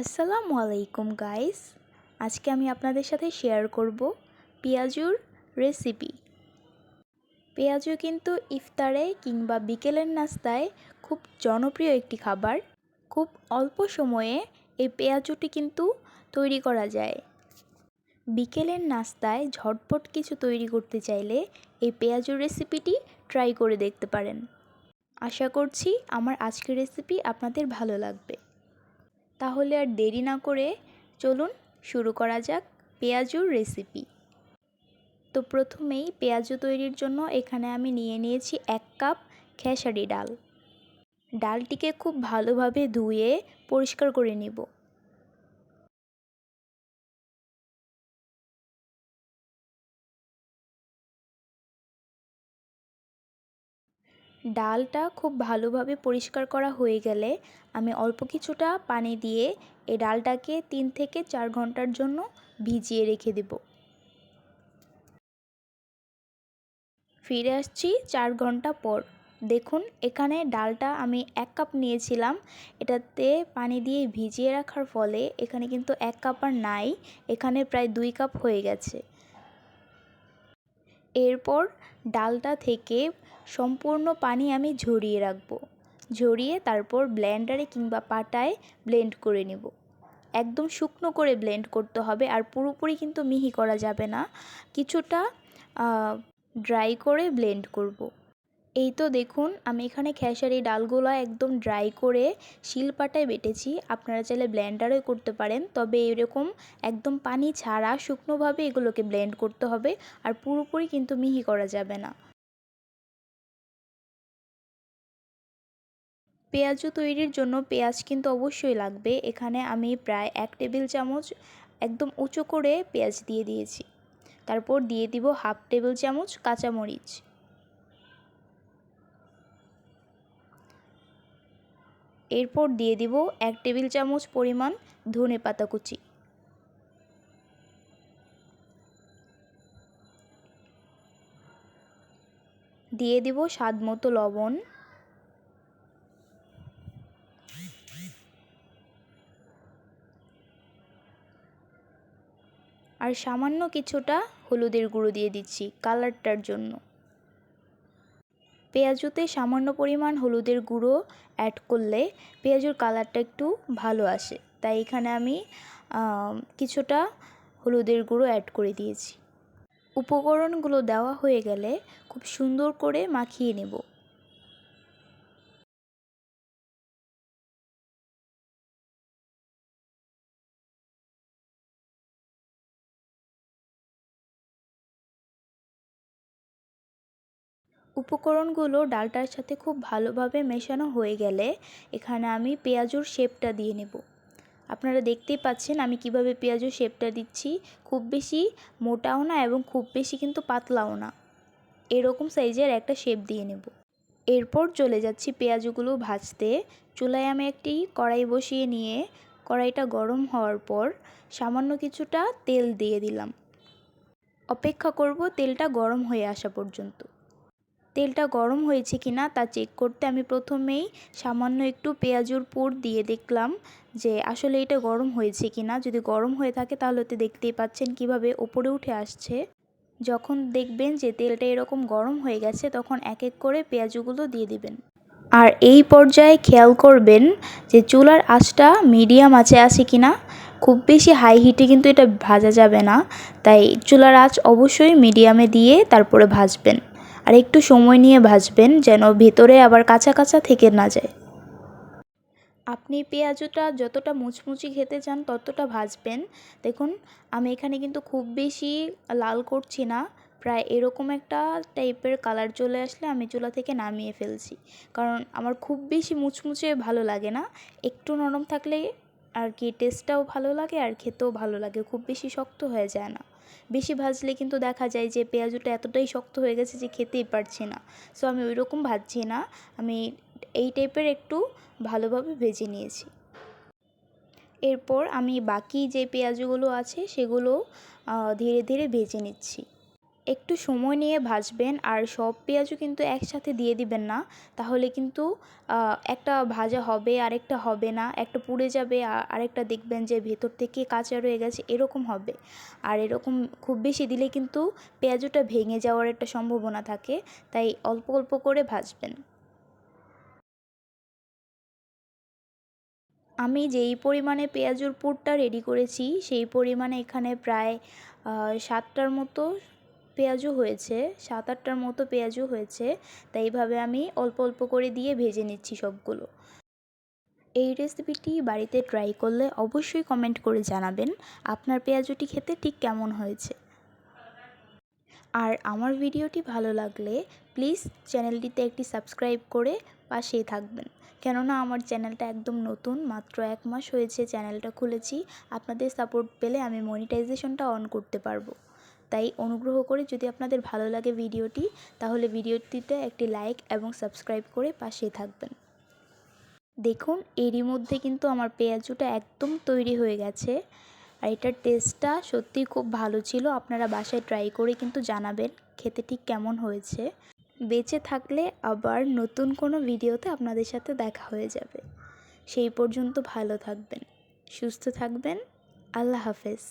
আসসালামু আলাইকুম গাইস আজকে আমি আপনাদের সাথে শেয়ার করব পেঁয়াজুর রেসিপি পেঁয়াজু কিন্তু ইফতারে কিংবা বিকেলের নাস্তায় খুব জনপ্রিয় একটি খাবার। খুব অল্প সময়ে এই পেঁয়াজুটি কিন্তু তৈরি করা যায়। বিকেলের নাস্তায় ঝটপট কিছু তৈরি করতে চাইলে এই পেঁয়াজুর রেসিপিটি ট্রাই করে দেখতে পারেন। আশা করছি আমার আজকের রেসিপি আপনাদের ভালো লাগবে। তাহলে আর দেরি না করে চলুন শুরু করা যাক পেঁয়াজুর রেসিপি তো প্রথমেই পেঁয়াজু তৈরির জন্য এখানে আমি নিয়ে নিয়েছি এক কাপ খেসারি ডাল। ডালটিকে খুব ভালোভাবে ধুয়ে পরিষ্কার করে নিব। ডালটা খুব ভালোভাবে পরিষ্কার করা হয়ে গেলে আমি অল্প কিছুটা পানি দিয়ে এই ডালটাকে তিন থেকে চার ঘণ্টার জন্য ভিজিয়ে রেখে দেব। ফিরে আসছি চার ঘণ্টা পর। দেখুন, এখানে ডালটা আমি এক কাপ নিয়েছিলাম। এটাতে পানি দিয়ে ভিজিয়ে রাখার ফলে এখানে কিন্তু এক কাপ আর নাই, এখানে প্রায় দুই কাপ হয়ে গেছে। এরপর ডালটা থেকে সম্পূর্ণ পানি আমি ঝরিয়ে রাখব। ঝরিয়ে তারপর ব্লেন্ডারে কিংবা পাটায় ব্লেন্ড করে নেব। একদম শুকনো করে ব্লেন্ড করতে হবে আর পুরোপুরি কিন্তু মিহি করা যাবে না। কিছুটা ড্রাই করে ব্লেন্ড করব। এই তো দেখুন, আমি এখানে খেসারি ডালগুলো একদম ড্রাই করে শিলপাটায় বেটেছি। আপনারা চাইলে ব্লেন্ডারে করতে পারেন, তবে এরকম একদম পানি ছাড়া শুকনোভাবে এগুলোকে ব্লেন্ড করতে হবে আর পুরোপুরি কিন্তু মিহি করা যাবে না। পেঁয়াজু তৈরির জন্য পেঁয়াজ কিন্তু অবশ্যই লাগবে। এখানে আমি প্রায় এক টেবিল চামচ একদম উঁচু করে পেঁয়াজ দিয়ে দিয়েছি। তারপর দিয়ে দিব হাফ টেবিল চামচ কাঁচামরিচ। এরপর দিয়ে দিব এক টেবিল চামচ পরিমাণ ধনে পাতা কুচি। দিয়ে দিব স্বাদ মতো লবণ। আর সামান্য কিছুটা হলুদের গুঁড়ো দিয়ে দিচ্ছি কালারটার জন্য। পেঁয়াজুতে সামান্য পরিমাণ হলুদের গুঁড়ো অ্যাড করলে পেঁয়াজুর কালারটা একটু ভালো আসে। তাই এখানে আমি কিছুটা হলুদের গুঁড়ো অ্যাড করে দিয়েছি। উপকরণগুলো দেওয়া হয়ে গেলে খুব সুন্দর করে মাখিয়ে নেব। উপকরণগুলো ডালটার সাথে খুব ভালোভাবে মেশানো হয়ে গেলে এখানে আমি পেঁয়াজুর শেপটা দিয়ে নেব। আপনারা দেখতেই পাচ্ছেন আমি কীভাবে পেঁয়াজুর শেপটা দিচ্ছি। খুব বেশি মোটাও না এবং খুব বেশি কিন্তু পাতলাও না। এরকম সাইজের একটা শেপ দিয়ে নেব। এরপর চলে যাচ্ছি পেঁয়াজগুলো ভাজতে। চুলায় আমি একটি কড়াই বসিয়ে নিয়ে কড়াইটা গরম হওয়ার পর সামান্য কিছুটা তেল দিয়ে দিলাম। অপেক্ষা করব তেলটা গরম হয়ে আসা পর্যন্ত। তেলটা গরম হয়েছে কি না তা চেক করতে আমি প্রথমেই সামান্য একটু পেঁয়াজুর পুর দিয়ে দেখলাম যে আসলে এটা গরম হয়েছে কি না। যদি গরম হয়ে থাকে তাহলে তো দেখতেই পাচ্ছেন কীভাবে ওপরে উঠে আসছে। যখন দেখবেন যে তেলটা এরকম গরম হয়ে গেছে তখন এক এক করে পেঁয়াজুগুলো দিয়ে দিবেন। আর এই পর্যায়ে খেয়াল করবেন যে চুলার আঁচটা মিডিয়াম আঁচে আছে কি না। খুব বেশি হাই হিটে কিন্তু এটা ভাজা যাবে না। তাই চুলার আঁচ অবশ্যই মিডিয়ামে দিয়ে তারপরে ভাজবেন। আর একটু সময় নিয়ে ভাজবেন যেন ভেতরে আবার কাঁচা কাঁচা থেকে না যায়। আপনি পেঁয়াজটা যতটা মুচমুচি খেতে চান ততটা ভাজবেন। দেখুন, আমি এখানে কিন্তু খুব বেশি লাল করছি না। প্রায় এরকম একটা টাইপের কালার চলে আসলে আমি চুলা থেকে নামিয়ে ফেলছি। কারণ আমার খুব বেশি মুচমুচে ভালো লাগে না। একটু নরম থাকলে আর কি টেস্টটাও ভালো লাগে আর খেতেও ভালো লাগে, খুব বেশি শক্ত হয়ে যায় না। বেশি ভাজলে কিন্তু দেখা যায় যে পেঁয়াজুটা এতটাই শক্ত হয়ে গেছে যে খেতেই পারছি না। সো আমি ওই রকম ভাজছি না। আমি এই টাইপের একটু ভালোভাবে ভেজে নিয়েছি। এরপর আমি বাকি যে পেঁয়াজগুলো আছে সেগুলো ধীরে ধীরে ভেজে নিচ্ছি। একটু সময় নিয়ে ভাজবেন আর সব পেঁয়াজও কিন্তু একসাথে দিয়ে দিবেন না। তাহলে কিন্তু একটা ভাজা হবে, আরেকটা হবে না, একটা পুড়ে যাবে আরেকটা দেখবেন যে ভেতর থেকে কাঁচা রয়ে গেছে, এরকম হবে। আর এরকম খুব বেশি দিলে কিন্তু পেঁয়াজটা ভেঙে যাওয়ার একটা সম্ভাবনা থাকে, তাই অল্প অল্প করে ভাজবেন। আমি যেই পরিমাণে পেঁয়াজুর পুরটা রেডি করেছি, সেই পরিমাণে এখানে প্রায় সাতটার মতো পেঁয়াজও হয়েছে সাত আটটার মতো পেঁয়াজও হয়েছে, তাই এইভাবে আমি অল্প অল্প করে দিয়ে ভেজে নিচ্ছি সবগুলো। এই রেসিপিটি বাড়িতে ট্রাই করলে অবশ্যই কমেন্ট করে জানাবেন, আপনার পেঁয়াজুটি খেতে ঠিক কেমন হয়েছে। আর আমার ভিডিওটি ভালো লাগলে প্লিজ চ্যানেলটিতে একটি সাবস্ক্রাইব করে পাশেই থাকবেন। কেননা আমার চ্যানেলটা একদম নতুন, মাত্র এক মাস হয়েছে চ্যানেলটা খুলেছি, আপনাদের সাপোর্ট পেলে আমি মনিটাইজেশনটা অন করতে পারব। তাই অনুগ্রহ করে যদি আপনাদের ভালো লাগে ভিডিওটি, তাহলে ভিডিওটিতে একটি লাইক এবং সাবস্ক্রাইব করে পাশেই থাকবেন। দেখুন, এরই মধ্যে কিন্তু আমার পেঁয়াজুটা একদম তৈরি হয়ে গেছে। আর এটার টেস্টটা সত্যিই খুব ভালো ছিল। আপনারা বাসায় ট্রাই করে কিন্তু জানাবেন খেতে ঠিক কেমন হয়েছে। বেঁচে থাকলে আবার নতুন কোনো ভিডিওতে আপনাদের সাথে দেখা হয়ে যাবে। সেই পর্যন্ত ভালো থাকবেন, সুস্থ থাকবেন। আল্লাহ হাফেজ।